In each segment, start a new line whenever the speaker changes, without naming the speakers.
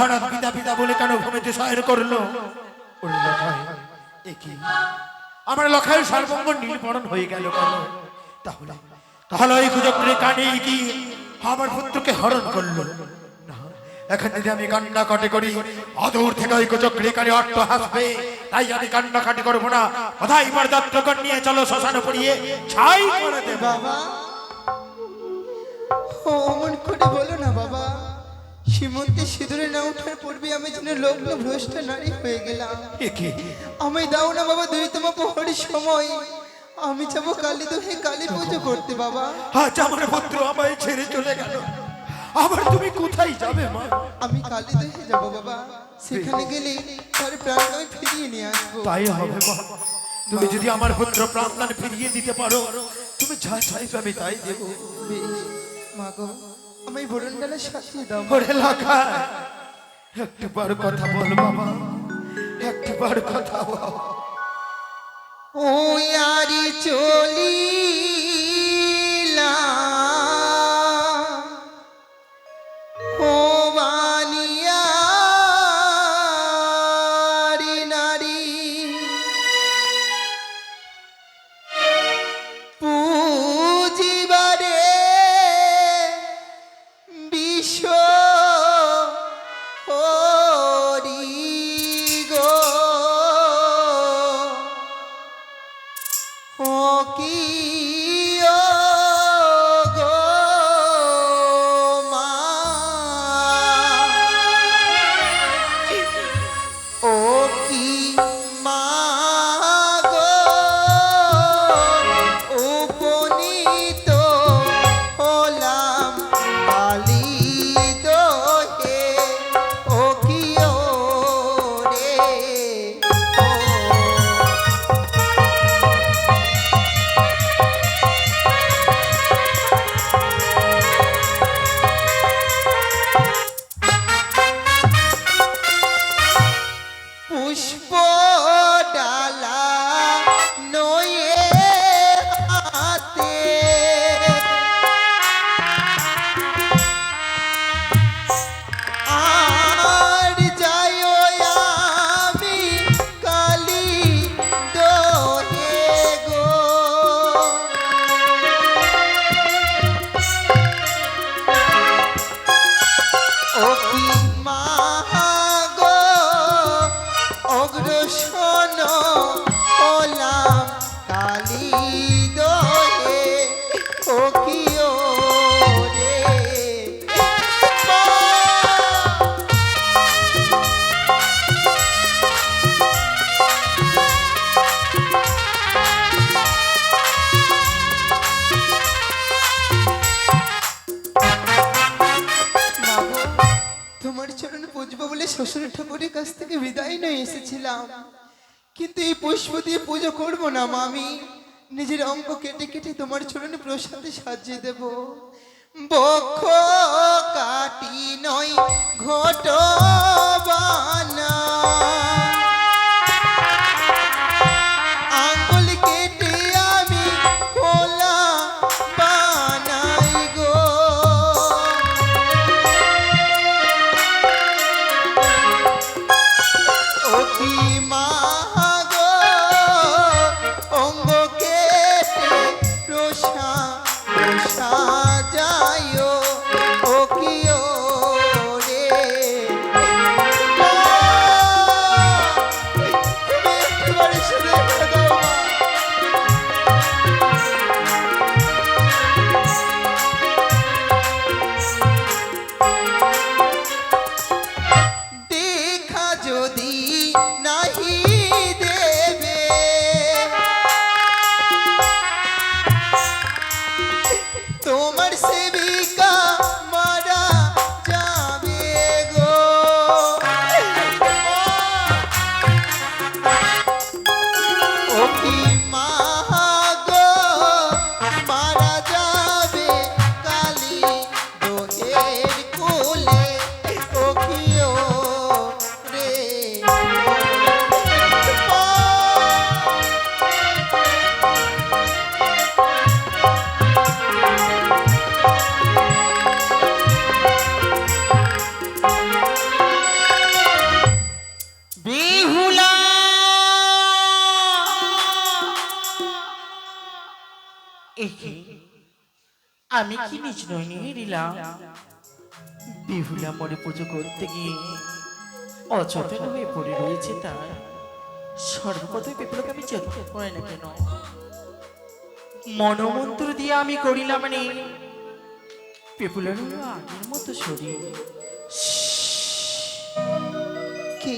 হঠাৎ পিতা পিতা বলে কেন ভূমিতে শয়ন করল? আমার লখায় সর্বঙ্গ হয়ে গেল কেন? তাহলে তাহলে ওই কানে কি আমার পুত্রকে হরণ করল? এখন যদি আমি কান্না কাটে করি। অদূর থেকে ওই কুচক্রে কানে অট্ট হাসবে তাই আমি কান্না কাটি করব না। কোথায় দত্তকর নিয়ে চলো শ্মশানে পড়িয়ে ছাই করে
অমন করে বলো না বাবা। সীমন্তে সিঁদুরে না ওঠার পূর্বে আমি যেন লগ্ন ভ্রষ্ট নারী হয়ে গেলাম। আমি দাও না বাবা দুইতম প্রহরের সময়। আমি যাব কালী দোহে কালী পুজো করতে বাবা।
আজ আমার পুত্র আমায় ছেড়ে চলে গেল। আবার তুমি কোথায় যাবে মা?
আমি কালী দোহে যাব বাবা। সেখানে গেলে তার প্রাণ আমি ফিরিয়ে নিয়ে আসব।
তাই হবে মা। তুমি যদি আমার পুত্র প্রাণদান ফিরিয়ে দিতে পারো তুমি যা চাইবে আমি তাই দেবো।
বেশ। আমি বরণ গেলে সাথে দাও।
ওরে লাখা একটু বার কথা বল বাবা একটু বার কথা বল।
ও আরে চলিলা উপনীত ও গো অগ্রসন শ্বশুর ঠাকুরের কাছ থেকে বিদায় নিয়ে এসেছিলাম। কিন্তু এই পুষ্প দিয়ে পুজো করব না, মামি। নিজের অঙ্ক কেটে কেটে তোমার চরণে প্রসাদে সাজিয়ে দেব। বক্ষ কাটি নয়, ঘট বানা amar. আমি কি
নিজ নই নিয়ে দিলাম বিহুলা মরে পুজো করতে গিয়ে অচেতন হয়ে পড়ে রয়েছে তার। সর্বপ্রথম বিপুলকে আমি চেতন করে না কেন? মনোমন্ত্র দিয়ে আমি করিলাম মানে পিপুলের হলো আগের মতো শরীর।
কে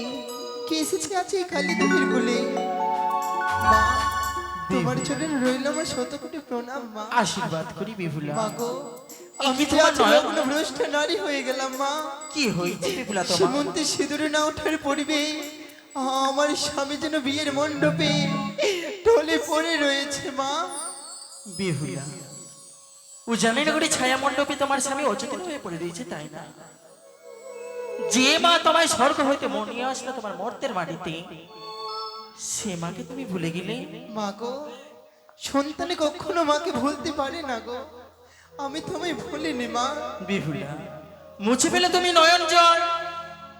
কে এসেছে আছে কালী দেবীর কোলে? মা তোমার চরণে রইল আমার শত কোটি প্রণাম মা।
আশীর্বাদ করি বিপুলা।
মা গো আমি
তোমার নয়ন?
ভ্রষ্ট নারী হয়ে গেলাম মা।
কি হয়েছে বিপুলা তোমার?
সুমন্তে সিঁদুরে না ওঠার পড়বে আমার স্বামী যেন বিয়ের মণ্ডপে ঢলে পড়ে রয়েছে মা।
বেহুলা উজানের করে ছায়া মণ্ডপে তোমার স্বামী অচেতন হয়ে পড়ে রয়েছে তাই না? যে মা তোমায় স্বর্গ হইতে মনিয়ে আসলো তোমার মর্তের মাটিতে সে মাকে তুমি ভুলে গেলে?
মা গো সন্তানে কখনো মাকে ভুলতে পারে না গো। আমি তোমায় ভুলিনি মা।
বিহুলা মুছে ফেলে তুমি নয়ন জল।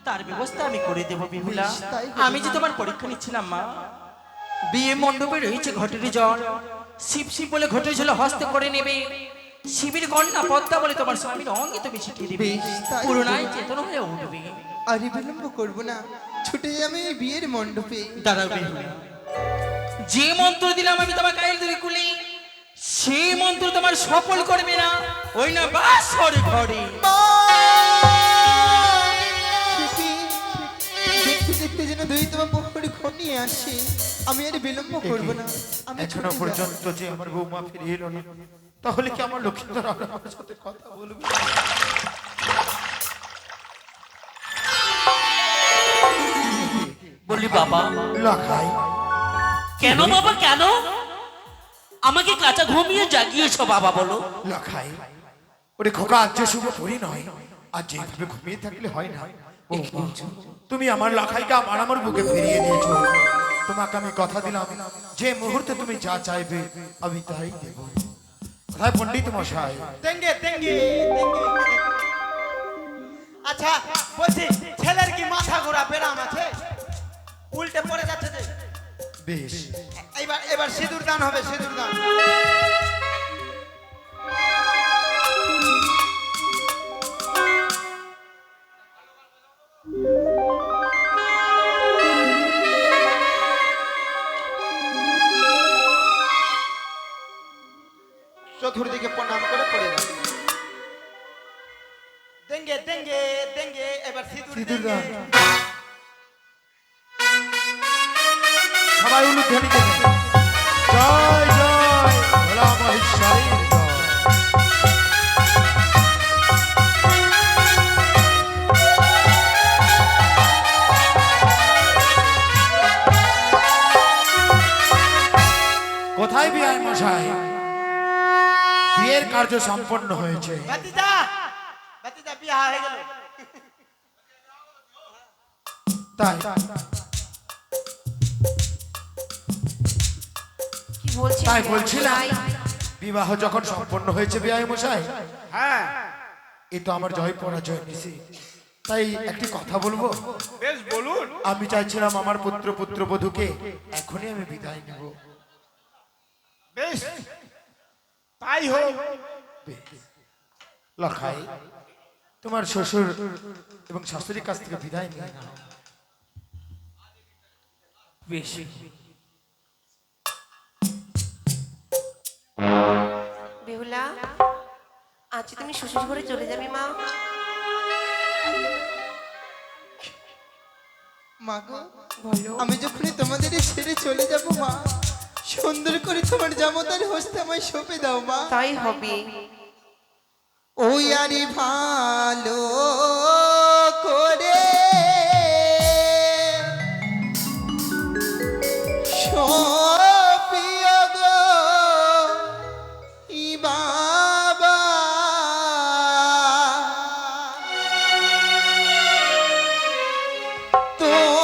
তার ব্যবস্থা আমি করে দেব বিহুলা।
তাই
আমি যে তোমার পরীক্ষা নিচ্ছিলাম মা বিয়ে মণ্ডপে রয়েছে ঘটের জল। শিব শিব বলে ঘটের জল হস্তে করে নেবে। শিবির কন্যা পদ্মা বলে তোমার স্বামীর অঙ্গে তুমি ছিটিয়ে দিবে। পুরোনায় চেতন হয়ে উঠবে।
আর বিলম্ব করব না ছুটে আমি বিয়ের মণ্ডপে।
দাঁড়াও বিহুলা যে মন্ত্র দিলাম আমি তোমার গায়ের ধরে কুলি সেই মন্ত্র তোমার সফল করবে না ওই না বাস ঘরে। ঘরে
দেখতে দেখতে যেন দুই তোমার পুকুরে ঘনিয়ে আসে। আমি আর বিলম্ব করব না আমি এখনও
পর্যন্ত যে আমার বৌমা ফিরে এলো না। তাহলে কি আমার লক্ষ্মীধর আর আমার সাথে কথা বলবে?
বললি বাবা।
লখাই।
কেন বাবা কেন? আমাকে কাঁচা ঘুমিয়ে জাগিয়েছো বাবা বলো।
লখাই ওরে খোকা আজ যে শুভ পরি নয় আর যেভাবে ঘুমিয়ে থাকলে হয় না তুমি আমার লখাইকে আমার আমার বুকে ফিরিয়ে দিয়েছ তোমাকে আমি কথা দিলাম যে মুহূর্তে তুমি যা চাইবে আমি তাই দেব। কোথায় পণ্ডিত মশাই।
দেঙ্গে দেঙ্গে আচ্ছা বলছি ছেলের কি মাথা ঘোরা বেরাম আছে? উল্টে পড়ে যাচ্ছে যে।
বেশ।
এবার এবার সিঁদুর দান হবে সিঁদুর দান
কার্য সম্পন্ন হয়েছে।
হয়ে
তাই। তাই বলছিলাম বিবাহ যখন সম্পন্ন হয়েছে বিয়ায় মশাই
হ্যাঁ।
এ তো আমার জয় পরাজয় নিছি তাই একটি কথা বলব।
বেশ বলুন।
আমি চাইছিলাম আমার পুত্র পুত্র বধূকে এখনই আমি বিদায় নেব।
বেশ। তাই হোক।
লখাই তোমার শ্বশুর এবং শাশুড়ির কাছ থেকে বিদায় নিয়ে নাও।
বেশ।
বেহুলা আজ তুমি শ্বশুর ঘরে চলে যাবে মা।
মা গো
বলো।
আমি যখনই তোমাদের ছেড়ে চলে যাব মা সুন্দর করে তোমার জামতার হস্তে আমায় সঁপে দাও মা।
তাই হবে।
ওই আরে ভালো করে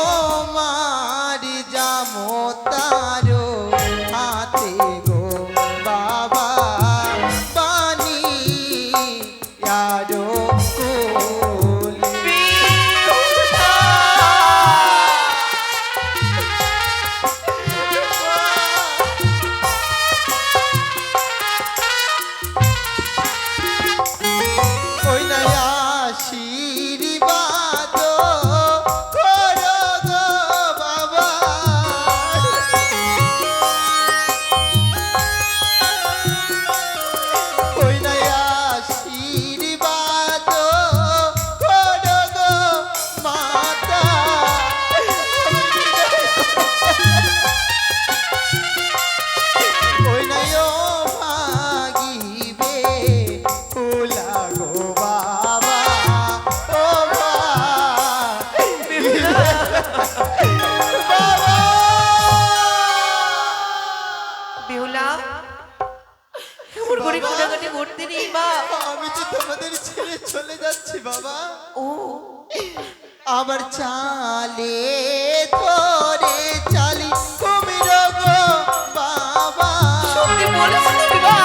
তোমার জামতারো যাচ্ছি বাবা।
ও।
আবার চালে ধরে চালি কুমির গো বাবা।
সত্যি বলেছ তুমি বা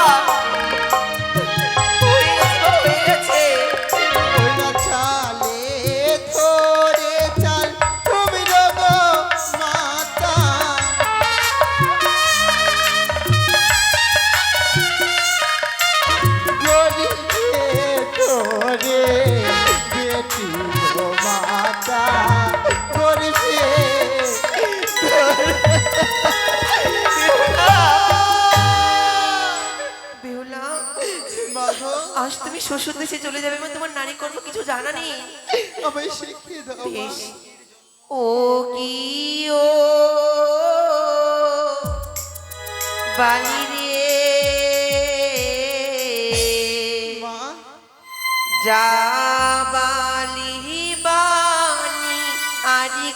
আজ তুমি শ্বশুর দেশে চলে যাবে মানে তোমার নারী কর্ম কিছু জানা নেই।
আমায় শিখিয়ে দাও
ও কি ও? বালি রে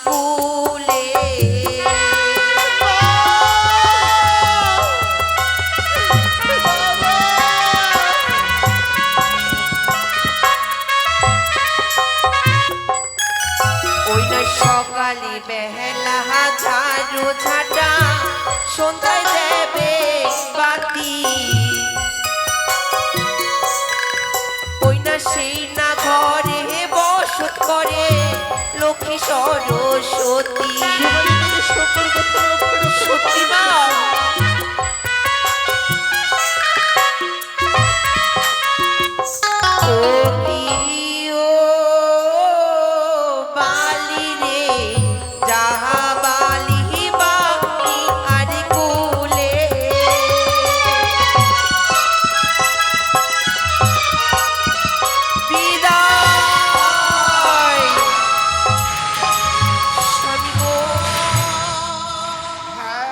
কুলে সকালে বেহেলা ঝাড়ু ঝাঁটা সন্ধ্যায় দেবে বাতি। ওই না সেই না বসত করে লক্ষ্মী সরস্বতী।